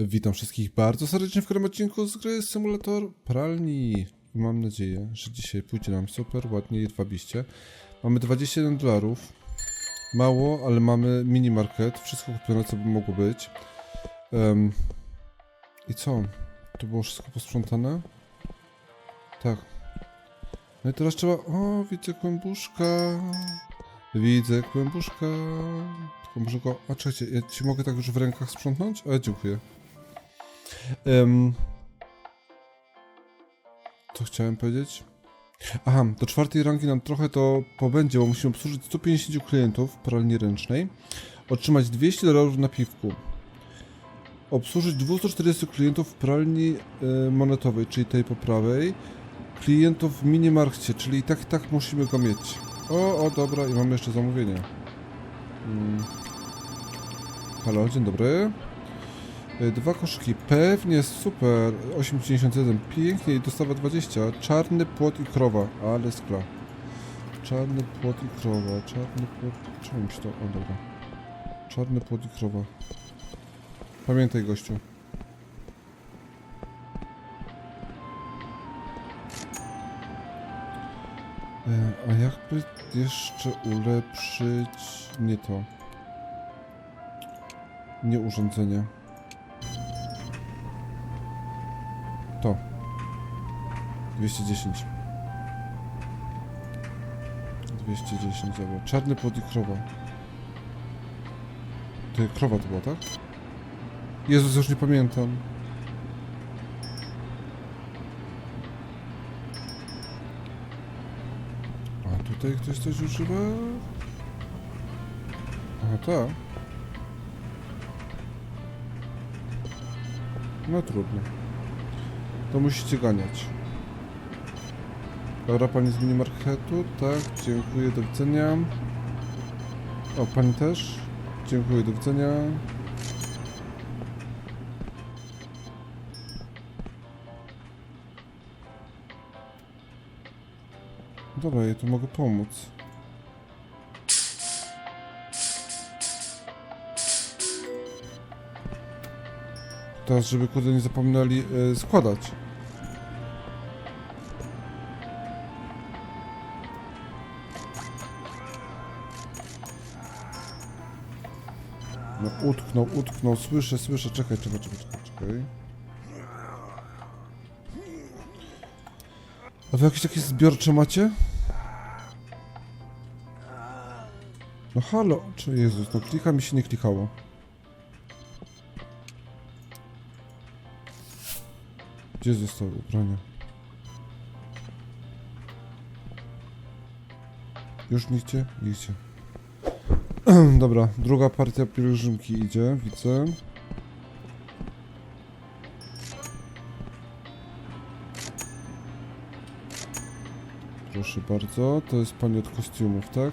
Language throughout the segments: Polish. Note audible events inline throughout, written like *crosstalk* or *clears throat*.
Witam wszystkich bardzo serdecznie w kolejnym odcinku z gry Symulator Pralni. Mam nadzieję, że dzisiaj pójdzie nam super, ładnie i dwabiście. Mamy 21 dolarów. Mało, ale mamy mini market. Wszystko kupione, co by mogło być. Em, I co? To było wszystko posprzątane? Tak. No i teraz trzeba... O, widzę kłębuszka. Widzę kłębuszka. Tylko muszę go... A czekajcie, ja ci mogę tak już w rękach sprzątnąć? A, dziękuję. Em, co chciałem powiedzieć? Aha, do czwartej rangi nam trochę to pobędzie, bo musimy obsłużyć 150 klientów pralni ręcznej, otrzymać 200 dolarów na piwku, obsłużyć 240 klientów w pralni y, monetowej, czyli tej po prawej, klientów w minimarkcie, czyli i tak i tak musimy go mieć. O, o, dobra, i mamy jeszcze zamówienie. Mm. Halo, dzień dobry. Y, Dwa koszki, pewnie super, 8,91, pięknie i dostawa 20, czarny płot i krowa, ale skla. Czarny płot i krowa, czarny płot, czemu mi się to, o dobra. Czarny płot i krowa. Pamiętaj gościu. E, A jakby jeszcze ulepszyć, nie to. Nie urządzenie. 210. 210, dobra. Czarny płot i krowa. To krowa to była, tak? Jezus, już nie pamiętam. A tutaj ktoś coś używa? A tak. No trudno. To musicie ganiać. Dobra, pani z minimarketu, tak, dziękuję, do widzenia. O, pani też? Dziękuję, do widzenia. Dobra, ja tu mogę pomóc. Teraz, żeby kurde nie zapominali e, składać. No utknął, utknął, słyszę, słyszę, czekaj, czekaj, czekaj, czekaj, czekaj. A wy jakieś takie zbiorcze macie? No halo, czy Jezus, no klika mi się nie klikało. Gdzie zostały ubrania? Już nigdzie? Nigdzie. *clears throat* Dobra, druga partia pielgrzymki idzie, widzę. Proszę bardzo, to jest pani od kostiumów, tak?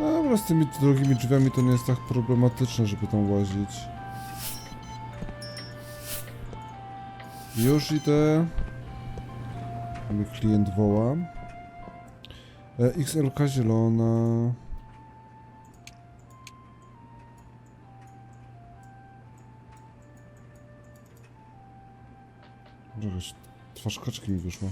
Dobra, z tymi drogimi drzwiami to nie jest tak problematyczne, żeby tam łazić. Już idę. Mój klient woła. E, XLK zielona. Jakaś twarz kaczki mi wyszła.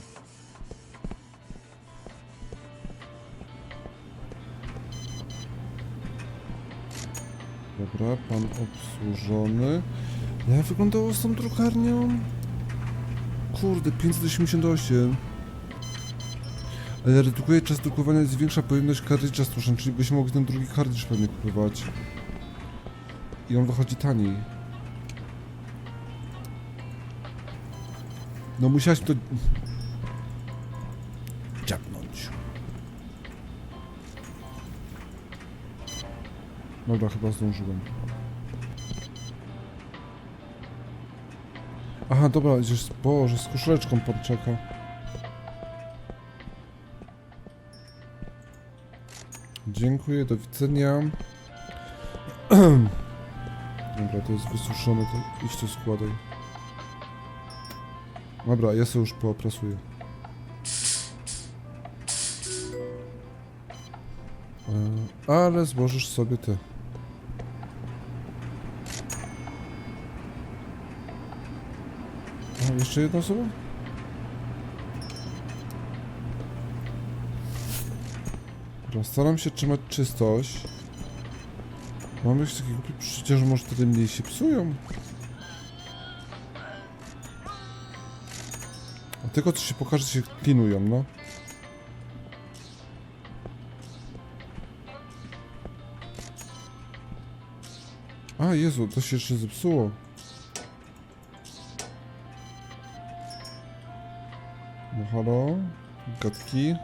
Dobra, pan obsłużony. Jak wyglądało z tą drukarnią? Kurde, 588. Redukuje czas drukowania i zwiększa pojemność kartridża stłuszczeń, czyli byśmy mogli ten drugi kartridż pewnie kupować. I on wychodzi taniej. No musiałeś to... Dziabnąć. Dobra, chyba zdążyłem. Aha, dobra, idziesz... Boże, z koszuleczką czeka. Dziękuję, do widzenia. *clears throat* Dobra, to jest wysuszone, to idź to składaj. Dobra, ja sobie już pooprasuję. E, Ale złożysz sobie ty. Jeszcze jedna osoba? Dobra, staram się trzymać czystość. Mam jakieś takie głupie przeczucie, że może wtedy mniej się psują. A tylko co się pokaże, się klinują, no. A, Jezu, to się jeszcze zepsuło. No halo? Gadki?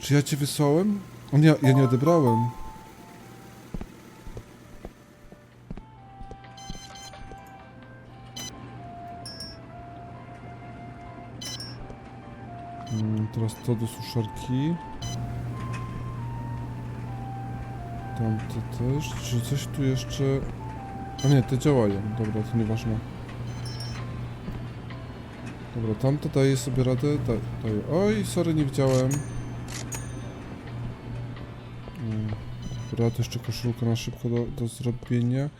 Czy ja cię wysłałem? O nie, ja nie odebrałem. Mm, teraz to do suszarki. Tamte też. Czy coś tu jeszcze... A nie, te działają. Dobra, to nieważne. Dobra, tamto daje sobie radę. Da, daje. Oj, sorry, nie widziałem. Dobra, to jeszcze koszulka na szybko do, do zrobienia.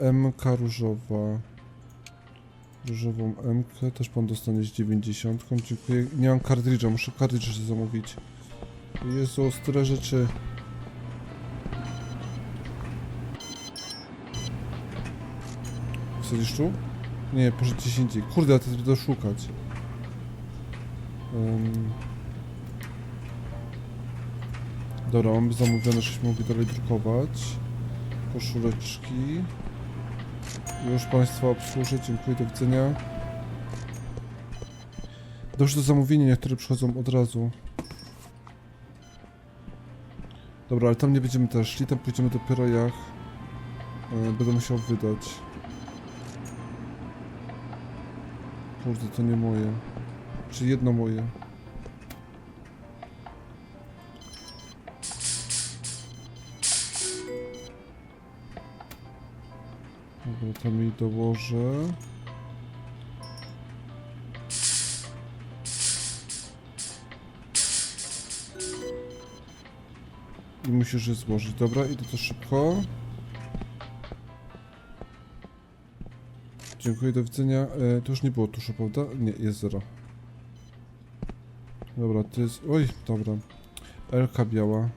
E, MK różowa. Różową MK też pan dostanie z 90. Dziękuję. Nie mam kartridża, muszę kartridż zamówić. Jezu, ostre rzeczy. Wsadzisz tu? Nie, gdzieś indziej. Kurde, a to będę szukać. Um. Dobra, mamy zamówione, żeśmy mogli dalej drukować. Koszuleczki. Już Państwa obsłużę, dziękuję, do widzenia. Dobrze do zamówienia, niektóre przychodzą od razu. Dobra, ale tam nie będziemy też szli, tam pójdziemy dopiero jak e, będę musiał wydać. Kurde, to nie moje. Czy jedno moje. Dobra, to mi dołożę. I musisz je złożyć. Dobra, idę to szybko. Dziękuję, do widzenia. E, to już nie było tuszu, prawda? Nie, jest zero. Dobra, to jest... Oj, dobra. Elka biała.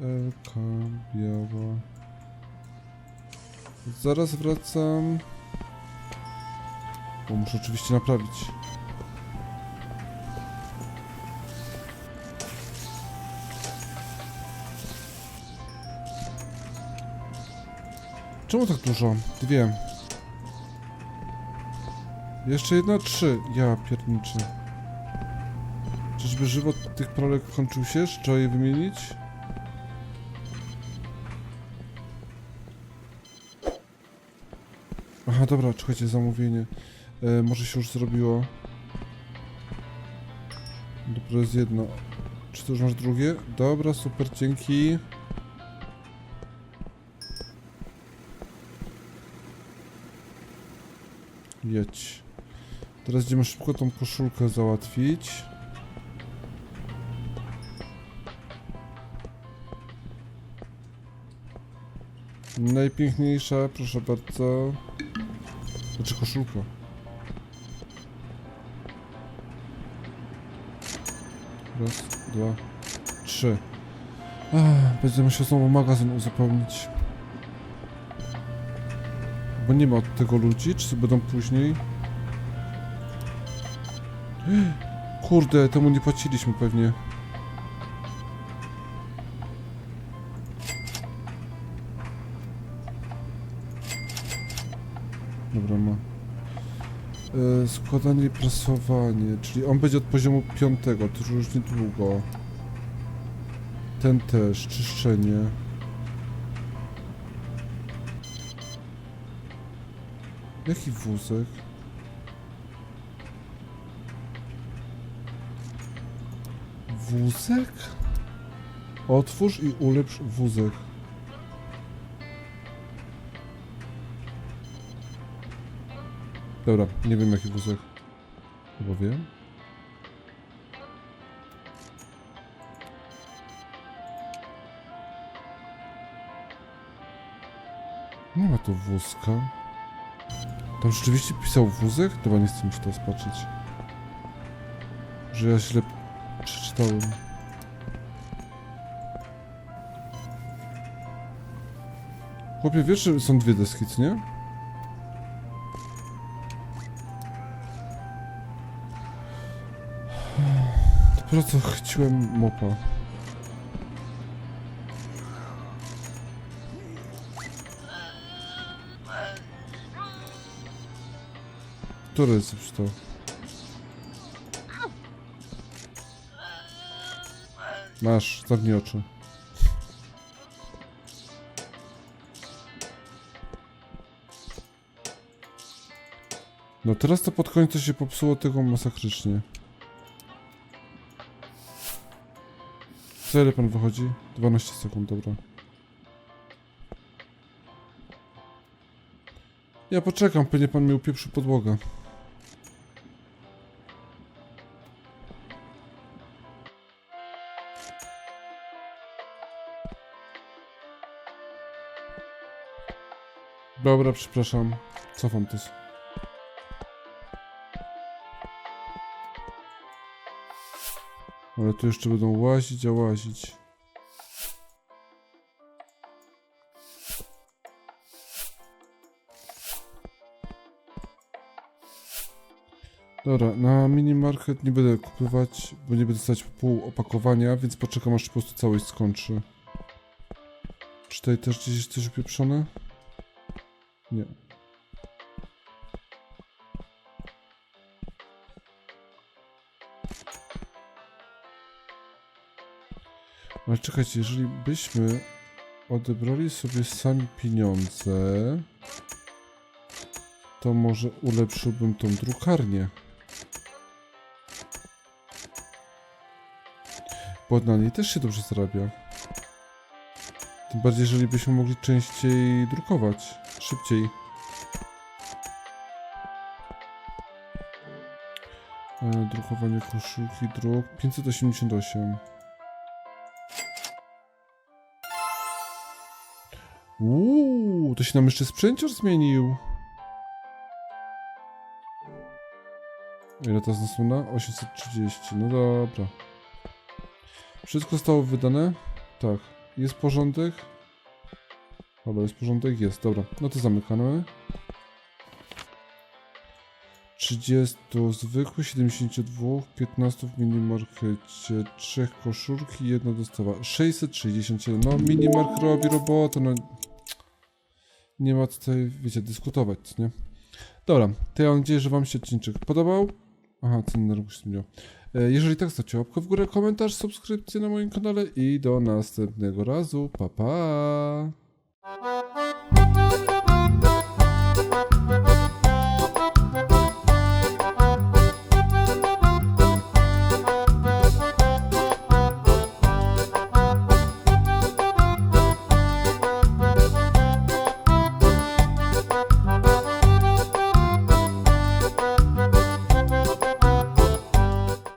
Elka biała. Zaraz wracam. Bo muszę oczywiście naprawić. Czemu tak dużo? Dwie. Jeszcze jedna, trzy. Ja pierniczę. Czyżby żywot tych pralek kończył się? Trzeba je wymienić? Aha, dobra, czekajcie, zamówienie. E, może się już zrobiło. Dopiero jest jedno. Czy to już masz drugie? Dobra, super, dzięki. Jedź. Teraz idziemy szybko tą koszulkę załatwić. Najpiękniejsza, proszę bardzo. Znaczy koszulka. Raz, dwa, trzy. Ach, będę musiał znowu magazyn uzupełnić. Bo nie ma od tego ludzi, czy będą później? Kurde, temu nie płaciliśmy pewnie. Dobra, ma. E, składanie i prasowanie, czyli on będzie od poziomu piątego, to już niedługo. Ten też, czyszczenie. Jaki wózek? Wózek? Otwórz i ulepsz wózek. Dobra, nie wiem jaki wózek. Chyba wiem. Nie ma tu wózka. Tam rzeczywiście pisał wózek? Dobra, nie chcę mi się to spaczyć. Że ja źle przeczytałem. Chłopie, wiesz, że są dwie deski, nie? Dopiero co chciałem mopa. Już to? Masz, zamknij oczy. No teraz to pod koniec się popsuło tego masakrycznie. Ile pan wychodzi? 12 sekund, dobra. Ja poczekam, pewnie pan mi upieprzy podłogę. Dobra, przepraszam. Cofam to. Ale tu jeszcze będą łazić, a łazić. Dobra, na minimarket nie będę kupować, bo nie będę stać pół opakowania, więc poczekam aż po prostu całość skończy. Czy tutaj też gdzieś coś upieprzone? Nie. Ale czekajcie, jeżeli byśmy odebrali sobie sami pieniądze, to może ulepszyłbym tą drukarnię. Bo na niej też się dobrze zarabia. Tym bardziej, jeżeli byśmy mogli częściej drukować. Szybciej. E, drukowanie koszulki, druk 588. Uuu, to się nam jeszcze sprzęcior zmienił. Ile to jest nasłona? 830. No dobra. Wszystko zostało wydane? Tak. Jest porządek? Halo, jest porządek? Jest, dobra. No to zamykamy. 30 zwykłych, 72, 15 w minimarkecie, 3 koszulki, jedna dostawa. 667. No, minimark robi robotę, no. Nie ma tutaj, wiecie, dyskutować, co nie? Dobra, to ja mam nadzieję, że Wam się odcinek podobał. Aha, ceny na rynku się zmieniło. E, Jeżeli tak, zostawcie łapkę w górę, komentarz, subskrypcję na moim kanale i do następnego razu. Pa, pa!